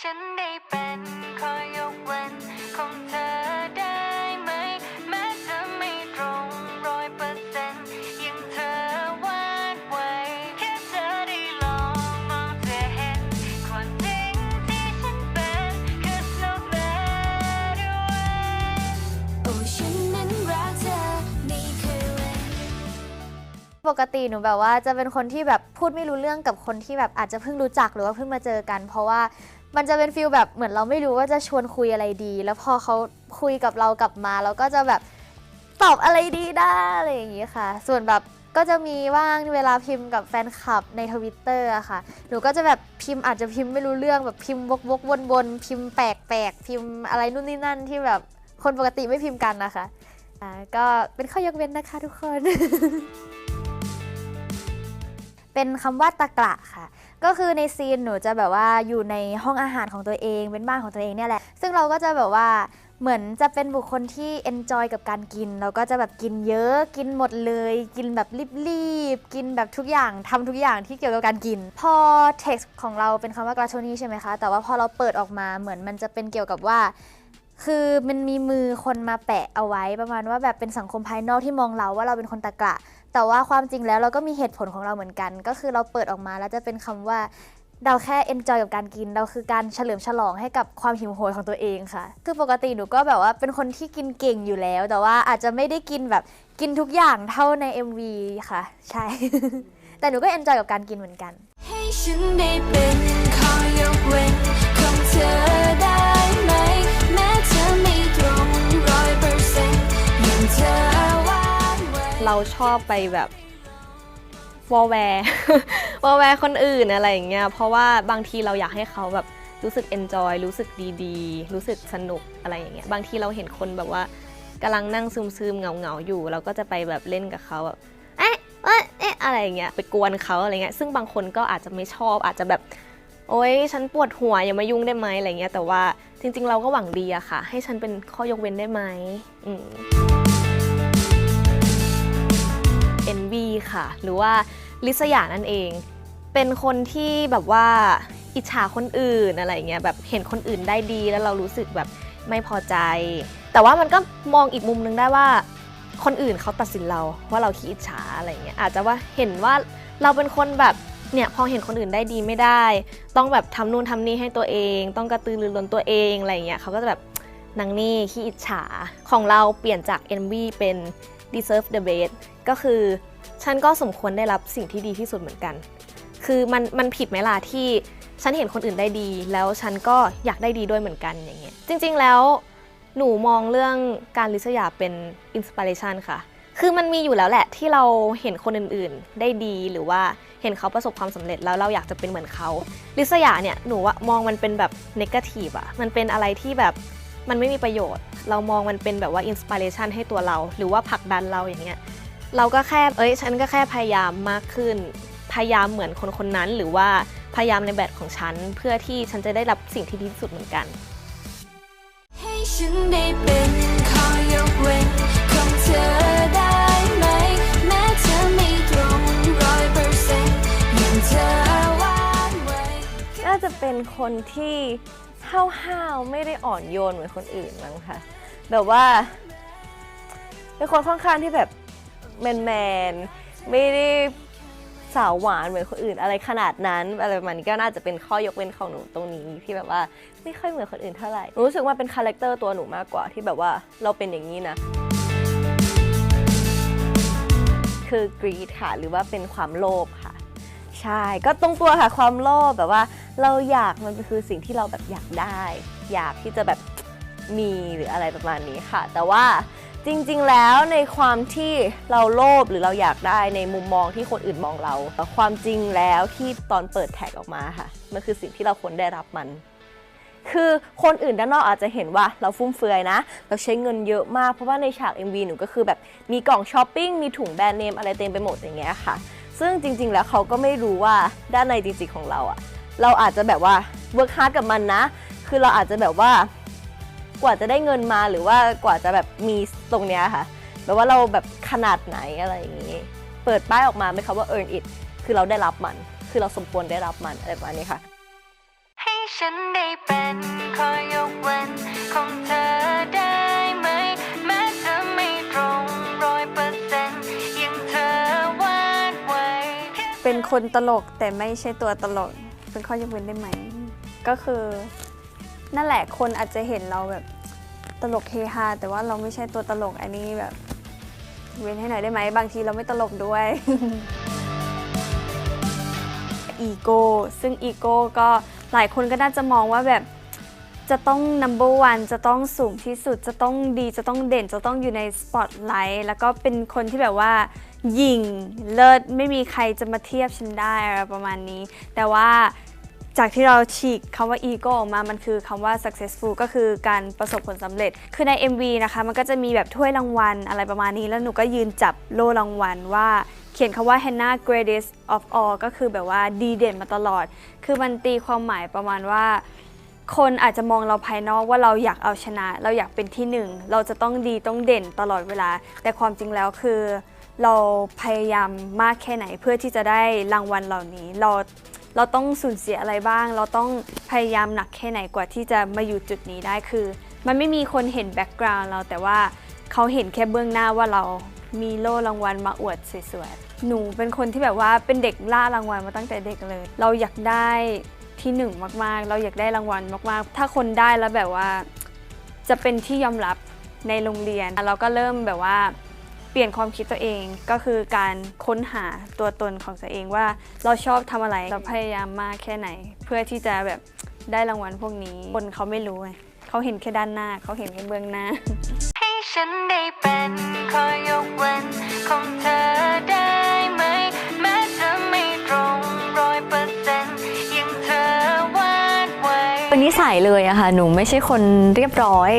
ฉันได้เป็นขอยกเว้นของเธอได้ไหม แม้จะไม่ตรงร้อยเปอร์เซ็นต์ยังเธอวาดไว้ แค่เธอได้ลองมองจะเห็นความจริงที่ฉันเป็น Cause no matter what โอ้ฉันนั้นรักเธอไม่เคยเว้น ปกติหนูแบบว่าจะเป็นคนที่แบบพูดไม่รู้เรื่องกับคนที่แบบอาจจะเพิ่งรู้จักหรือว่าเพิ่งมาเจอกัน เพราะว่า มันจะเป็นฟิลแบบเหมือนเราไม่รู้ว่าจะชวนคุยอะไรดี แล้วพอเขาคุยกับเรากลับมาเราก็จะแบบตอบอะไรดีได้อะไรอย่างนี้ค่ะ ส่วนแบบก็จะมีว่างเวลาพิมพ์กับแฟนคลับในทวิตเตอร์อะค่ะ หนูก็จะแบบพิมพ์อาจจะพิมพ์ไม่รู้เรื่องแบบพิมพ์วกๆวนๆพิมพ์แปลกๆพิมพ์อะไรนู่นนี่นั่นที่แบบคนปกติไม่พิมพ์กันนะคะอ่าก็เป็นข้อยกเว้นนะคะทุกคน เป็นคำว่าตะกระค่ะ ก็คือในซีนหนูจะแบบว่าอยู่ในห้องอาหารของตัวเองเป็นบ้านของตัวเองเนี่ยแหละ ซึ่งเราก็จะแบบว่าเหมือนจะเป็นบุคคลที่ enjoy กับการกิน เราก็จะแบบกินเยอะกินหมดเลย กินแบบรีบๆกินแบบทุกอย่างทำทุกอย่างที่เกี่ยวกับการกิน พอ text ของเราเป็นคำว่ากราโทนี่ใช่ไหมคะ แต่ว่าพอเราเปิดออกมาเหมือนมันจะเป็นเกี่ยวกับว่าคือมันมีมือคนมาแปะเอาไว้ประมาณว่าแบบเป็นสังคมภายนอกที่มองเราว่าเราเป็นคนตะกระ แต่ว่าความจริงแล้วเราก็มีเหตุผลของเราเหมือนกัน ก็คือเราเปิดออกมาแล้วจะเป็นคำว่าเราแค่ enjoy กับการกิน เราคือการเฉลิมฉลองให้กับความหิวโหยของตัวเองค่ะ คือปกติหนูก็แบบว่าเป็นคนที่กินเก่งอยู่แล้ว แต่ว่าอาจจะไม่ได้กินแบบกินทุกอย่างเท่าใน MV ค่ะ ใช่ แต่หนูก็ enjoy กับการกินเหมือนกัน ให้ฉันได้เป็นขอยกเว้นของเธอ เราชอบไปแบบวอแวร์วอแวร์คนอื่นอะไรอย่างเงี้ยเพราะว่าบางทีเราอยากให้เขาแบบรู้สึกเอนจอยรู้สึกดีๆ รู้สึกสนุกอะไรอย่างเงี้ยบางทีเราเห็นคนแบบว่ากำลังนั่งซึมๆเหงาๆอยู่ เราก็จะไปแบบเล่นกับเขาแบบเอ๊ะเอ๊ะเอ๊ะอะไรอย่างเงี้ยไปกวนเขาอะไรเงี้ยซึ่งบางคนก็อาจจะไม่ชอบอาจจะแบบโอ๊ยฉันปวดหัวอย่ามายุ่งได้ไหมอะไรเงี้ยแต่ว่าจริงๆ เราก็หวังดีอะค่ะ ให้ฉันเป็นข้อยกเว้นได้ไหมอืม ค่ะ หรือว่าลิษยานั่นเอง เป็นคนที่แบบว่าอิจฉาคนอื่นอะไรเงี้ยแบบเห็นคนอื่นได้ดีแล้วเรารู้สึกแบบไม่พอใจ แต่ว่ามันก็มองอีกมุมนึงได้ว่า คนอื่นเขาตัดสินเราว่าเราขี้อิจฉาอะไรเงี้ยอาจจะว่าเห็นว่าเราเป็นคนแบบเนี่ยพอเห็นคนอื่นได้ดีไม่ได้ ต้องแบบทำนู่นทำนี่ให้ตัวเอง ต้องกระตือรือร้นตัวเองอะไรเงี้ยเขาก็จะแบบนางนี่ขี้อิจฉาของเราเปลี่ยนจาก envy เป็น deserve the best ก็คือฉันก็สมควรได้รับสิ่งที่ดีที่สุดเหมือนกัน คือมันมันผิดไหมล่ะที่ฉันเห็นคนอื่นได้ดี แล้วฉันก็อยากได้ดีด้วยเหมือนกันอย่างเงี้ย จริง ๆ แล้วหนูมองเรื่องการลิษยาเป็นอินสปิเรชันค่ะ คือมันมีอยู่แล้วแหละที่เราเห็นคนอื่นๆ ได้ดีหรือว่าเห็นเขาประสบความสำเร็จแล้วเราอยากจะเป็นเหมือนเขา ลิษยาเนี่ยหนูว่ามองมันเป็นแบบเนกาทีฟอะมันเป็นอะไรที่แบบมันไม่มีประโยชน์ เรามองมันเป็นแบบว่าอินสปิเรชันให้ตัวเรา หรือว่าผลักดันเราอย่างเงี้ยเราก็แค่เอ้ยฉันก็แค่พยายามมากขึ้น พยายามเหมือนคนคนนั้น หรือว่าพยายามในแบบของฉัน เพื่อที่ฉันจะได้รับสิ่งที่ดีที่สุดเหมือนกันให้ฉันได้เป็นขอยกเว้นของเธอได้ไหมแม้เธอไม่ตรงร้อยเปอร์เซ็นต์ยังเธอวาดไว้น่าจะเป็นคนที่ ห้าวๆไม่ได้อ่อนโยนเหมือนคนอื่นมั้งค่ะ แบบว่าเป็นคนค่อนข้างที่แบบแมนๆไม่ได้สาวหวานเหมือนคนอื่นอะไรขนาดนั้นอะไรประมาณนี้ก็น่าจะเป็นข้อยกเว้นของหนูตรงนี้ที่แบบว่าไม่ค่อยเหมือนคนอื่นเท่าไหร่หนูรู้สึกว่าเป็นคาแรคเตอร์ตัวหนูมากกว่าที่แบบว่าเราเป็นอย่างนี้นะคือกรีดค่ะ หรือว่าเป็นความโลภค่ะ ใช่ก็ตรงตัวค่ะความโลภแบบว่า เราอยากมันคือสิ่งที่เราแบบอยากได้ อยากที่จะแบบมีหรืออะไรประมาณนี้ค่ะ แต่ว่าจริงๆ แล้วในความที่เราโลภหรือเราอยากได้ในมุมมองที่คนอื่นมองเราแต่ความจริงแล้วที่ตอนเปิดแท็กออกมาค่ะ มันคือสิ่งที่เราควรได้รับมัน คือคนอื่นด้านนอกอาจจะเห็นว่าเราฟุ่มเฟือยนะ เราใช้เงินเยอะมากเพราะว่าในฉาก MV หนูก็คือแบบมีกล่องช้อปปิ้งมีถุงแบรนด์เนมอะไรเต็มไปหมดอย่างเงี้ยค่ะ ซึ่งจริง ๆ แล้วเขาก็ไม่รู้ว่าด้านในจริงๆของเราอะ เราอาจจะแบบว่าเวิร์กฮาร์ดกับมันนะ คือเราอาจจะแบบว่ากว่าจะได้เงินมาหรือว่ากว่าจะแบบมีตรงเนี้ยค่ะแบบว่าเราแบบขนาดไหนอะไรอย่างงี้ เปิดป้ายออกมาไหมคะว่า earn it คือเราได้รับมัน คือเราสมควรได้รับมันอะไรประมาณนี้ค่ะ ให้ฉันได้เป็นขอยกเว้นของเธอได้ไหม แม้จะไม่ตรงร้อยเปอร์เซ็นต์ยังเธอวาดไว้ เป็นคนตลกแต่ไม่ใช่ตัวตลก เป็นข้อยกเว้นได้ไหม ก็คือนั่นแหละคนอาจจะเห็นเราแบบตลกเฮฮาแต่ว่าเราไม่ใช่ตัวตลกอันนี้แบบ เว้นให้หน่อยได้ไหม บางทีเราไม่ตลกด้วยอีโก้ซึ่งอีโก้ก็หลายคนก็น่าจะมองว่าแบบ จะต้อง number one จะต้องสูงที่สุด จะต้องดี จะต้องเด่น จะต้องอยู่ในสปอตไลท์ แล้วก็เป็นคนที่แบบว่ายิงเลิศ ไม่มีใครจะมาเทียบฉันได้อะไรประมาณนี้ แต่ว่าจากที่เราฉีกคำว่า ego ออกมา มันคือคำว่า successful ก็คือการประสบผลสำเร็จ คือใน MV นะคะ มันก็จะมีแบบถ้วยรางวัลอะไรประมาณนี้ แล้วหนูก็ยืนจับโล่รางวัลว่าเขียนคำว่า Hannah Greatest of All ก็คือแบบว่าดีเด่นมาตลอด คือมันตีความหมายประมาณว่า คนอาจจะมองเราภายนอกว่าเราอยากเอาชนะ เราอยากเป็นที่หนึ่ง เราจะต้องดีต้องเด่นตลอดเวลา แต่ความจริงแล้วคือ เราพยายามมากแค่ไหนเพื่อที่จะได้รางวัลเหล่านี้ เราเราต้องสูญเสียอะไรบ้าง เราต้องพยายามหนักแค่ไหนกว่าที่จะมาอยู่จุดนี้ได้คือ มันไม่มีคนเห็นแบ็กกราวน์เราแต่ว่าเขาเห็นแค่เบื้องหน้าว่าเรามีโล่รางวัลมาอวดสวยๆ หนูเป็นคนที่แบบว่าเป็นเด็กล่ารางวัลมาตั้งแต่เด็กเลย เราอยากได้ ที่หนึ่งมากๆ เราอยากได้รางวัลมากๆ ถ้าคนได้แล้วแบบว่า จะเป็นที่ยอมรับในโรงเรียน เราก็เริ่มแบบว่าเปลี่ยนความคิดตัวเองก็คือการค้นหาตัวตนของตัวเองว่าเราชอบทำอะไรเราพยายามมากแค่ไหน เพื่อที่จะแบบได้รางวัลพวกนี้ คนเขาไม่รู้ไงเขาเห็นแค่ด้านหน้าเขาเห็นแค่เบื้องหน้าให้ฉันได้เป็นขอยกเว้นของเธอ สัยเลยอะค่ะ หนูไม่ใช่คนเรียบร้อย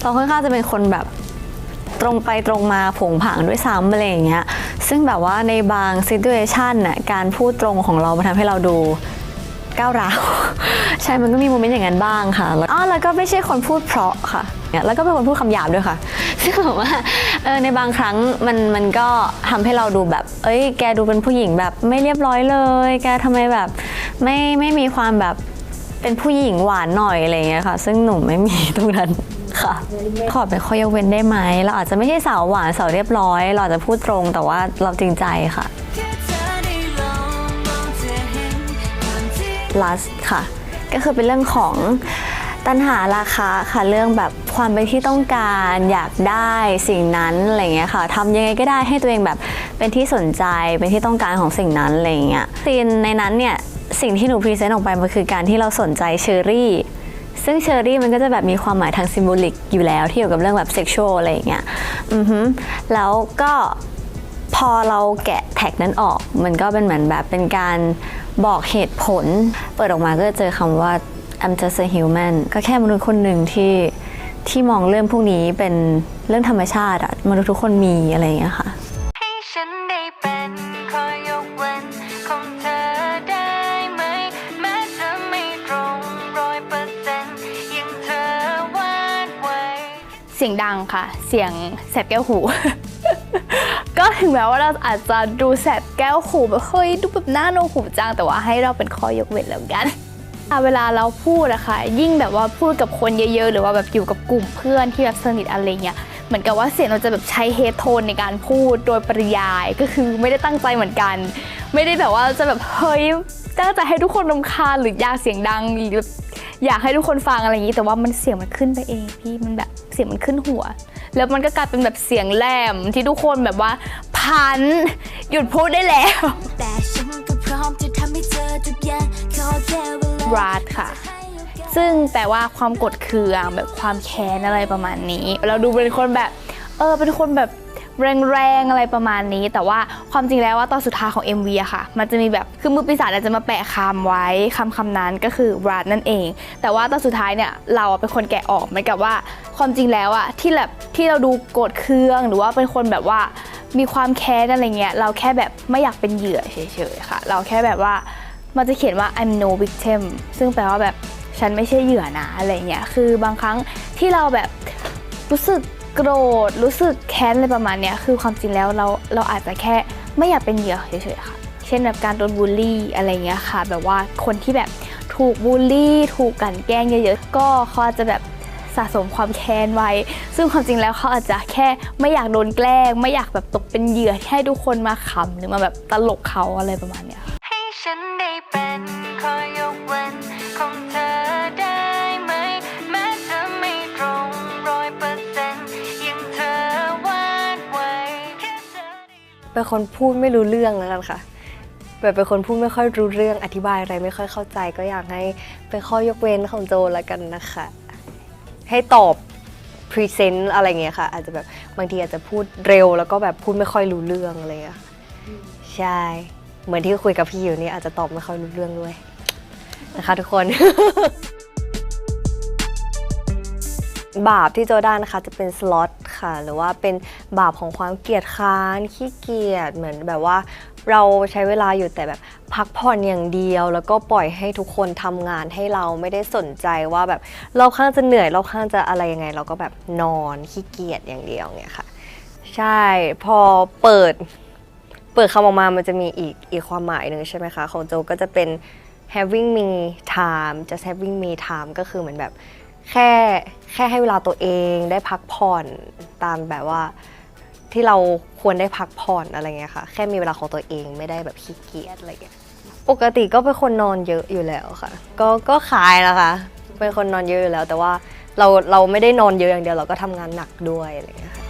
เราค่อนข้างจะเป็นคนแบบตรงไปตรงมาผงผางด้วยซ้ำอะไรอย่างเงี้ย ซึ่งแบบว่าในบางซิ t u เ t ชันน่ะการพูดตรงของเรามันทำให้เราดูก้าวร้าว ใช่ มันก็มีโมเมนต์อย่างนั้นบ้างค่ะ แล้วอ๋อแล้วก็ไม่ใช่คนพูดเพราะค่ะเนี่ยแล้วก็เป็นคนพูดคำหยาบด้วยค่ะ ซึ่งแบบว่าเออในบางครั้งมันมันก็ทำให้เราดูแบบ เอ้ย แกดูเป็นผู้หญิงแบบไม่เรียบร้อยเลย แกทำไมแบบไม่ไม่มีความแบบ เป็นผู้หญิงหวานหน่อยอะไรเงี้ยค่ะ ซึ่งหนูไม่มีตรงนั้นค่ะ ขอเป็นข้อยกเว้นได้ไหมเราอาจจะไม่ใช่สาวหวานสาวเรียบร้อย เราอาจจะพูดตรงแต่ว่าเราจริงใจค่ะ lust ค่ะ ก็คือเป็นเรื่องของตัณหาราคาค่ะเรื่องแบบความเป็นที่ต้องการอยากได้สิ่งนั้นอะไรเงี้ยค่ะทำยังไงก็ได้ให้ตัวเองแบบเป็นที่สนใจเป็นที่ต้องการของสิ่งนั้นอะไรเงี้ยซีนในนั้นเนี่ย สิ่งที่หนูพรีเซนต์ออกไปมันคือการที่เราสนใจเชอรี่ ซึ่งเชอรี่มันก็จะแบบมีความหมายทางซิมโบลิกอยู่แล้วที่เกี่ยวกับเรื่องแบบเซ็กชวลอะไรอย่างเงี้ยอือฮึแล้วก็พอเราแกะแท็กนั้นออก มันก็เป็นเหมือนแบบเป็นการบอกเหตุผล เปิดออกมาก็จะเจอคำว่า I'm just a human ก็แค่มนุษย์คนหนึ่งที่ที่มองเรื่องพวกนี้เป็นเรื่องธรรมชาติอะมนุษย์ทุกคนมีอะไรอย่างเงี้ยค่ะ สียงดังค่ะ เสียงแสบแก้วหู ก็ถึงแม้ว่าเราอาจจะดูแสบแก้วหูแบบเฮ้ยดูแบบหน้าโนหูจังแต่ว่าให้เราเป็นข้อยกเว้นแล้วกันเวลาเราพูดอะค่ะยิ่งแบบว่าพูดกับคนเยอะๆ หรือว่าแบบอยู่กับกลุ่มเพื่อนที่แบบสนิทอะไรเงี้ยเหมือนกับว่าเสียงเราจะแบบใช้เฮดโทนในการพูดโดยปริยายก็คือไม่ได้ตั้งใจเหมือนกัน ไม่ได้แบบว่าจะแบบเฮ้ยตั้งใจให้ทุกคนรำคาญหรืออยากเสียงดังหรือแบบ อยากให้ทุกคนฟังอะไรอย่างนี้ แต่ว่ามันเสียงมันขึ้นไปเองพี่มันแบบเสียงมันขึ้นหัว แล้วมันก็กลายเป็นแบบเสียงแหลมที่ทุกคนแบบว่าพันหยุดพูดได้แล้วแต่ฉันก็พร้อมจะทำให้เธอทุกอย่างขอแค่เวลา Wrath ค่ะซึ่งแปลว่าความกดเคืองแบบความแค้นอะไรประมาณนี้ เราดูเป็นคนแบบ เออเป็นคนแบบ แรงๆอะไรประมาณนี้ แต่ว่าความจริงแล้วว่าตอนสุดท้ายของ MV อะค่ะ มันจะมีแบบคือมือปีศาจอาจจะมาแปะคำไว้คำคำนั้นก็คือ Wrath นั่นเอง แต่ว่าตอนสุดท้ายเนี่ยเราเป็นคนแกะออกเหมือนกับว่าความจริงแล้วอะที่แบบที่เราดูโกรธเคือง หรือว่าเป็นคนแบบว่ามีความแค้นอะไรเงี้ยเราแค่แบบไม่อยากเป็นเหยื่อเฉยๆค่ะ เราแค่แบบว่ามันจะเขียนว่า I'm no victim ซึ่งแปลว่าแบบฉันไม่ใช่เหยื่อนะอะไรเงี้ยคือบางครั้งที่เราแบบรู้สึก โกรธรู้สึกแค้นอะไรประมาณเนี้ยคือความจริงแล้วเราเราอาจจะแค่ไม่อยากเป็นเหยื่อเฉยๆค่ะ เช่นแบบการโดนบูลลี่อะไรเงี้ยค่ะ แบบว่าคนที่แบบถูกบูลลี่ ถูกกลั่นแกล้งเยอะๆก็เขาอาจจะแบบสะสมความแค้นไว้ ซึ่งความจริงแล้วเขาอาจจะแค่ไม่อยากโดนแกล้ง ไม่อยากแบบตกเป็นเหยื่อให้ทุกคนมาขำหรือมาแบบตลกเขาอะไรประมาณเนี้ย เป็นคนพูดไม่รู้เรื่องแล้วกันค่ะแบบเป็นคนพูดไม่ค่อยรู้เรื่องอธิบายอะไรไม่ค่อยเข้าใจ ก็อยากให้เป็นข้อยกเว้นของโจแล้วกันนะคะ ให้ตอบพรีเซนต์อะไรเงี้ยค่ะ อาจจะแบบบางทีอาจจะพูดเร็ว แล้วก็แบบพูดไม่ค่อยรู้เรื่องอะไรเงี้ยค่ะใช่ เหมือนที่คุยกับพี่อยู่นี่อาจจะตอบไม่ค่อยรู้เรื่องด้วยนะคะทุกคน บาปที่โจได้นะคะ จะเป็นสล็อตค่ะ หรือว่าเป็นบาปของความเกียจค้านขี้เกียจเหมือนแบบว่าเราใช้เวลาอยู่แต่แบบพักผ่อนอย่างเดียว แล้วก็ปล่อยให้ทุกคนทำงานให้เราไม่ได้สนใจว่าแบบเราข้างจะเหนื่อยเราข้างจะอะไรยังไง เราก็แบบนอนขี้เกียจอย่างเดียวเนี่ยค่ะ ใช่พอเปิด เปิดคำออกมามันจะมีอีกอีกความหมายหนึ่งใช่ไหมคะของโจก็จะเป็น having me time just having me time ก็คือเหมือนแบบ แค่แค่ให้เวลาตัวเองได้พักผ่อนตามแบบว่าที่เราควรได้พักผ่อนอะไรเงี้ยค่ะ แค่มีเวลาของตัวเองไม่ได้แบบขี้เกียจอะไรเงี้ยปกติก็เป็นคนนอนเยอะอยู่แล้วค่ะ ก็ก็ขายแล้วค่ะเป็นคนนอนเยอะอยู่แล้ว แต่ว่าเราเราไม่ได้นอนเยอะอย่างเดียวเราก็ทำงานหนักด้วยอะไรเงี้ยค่ะ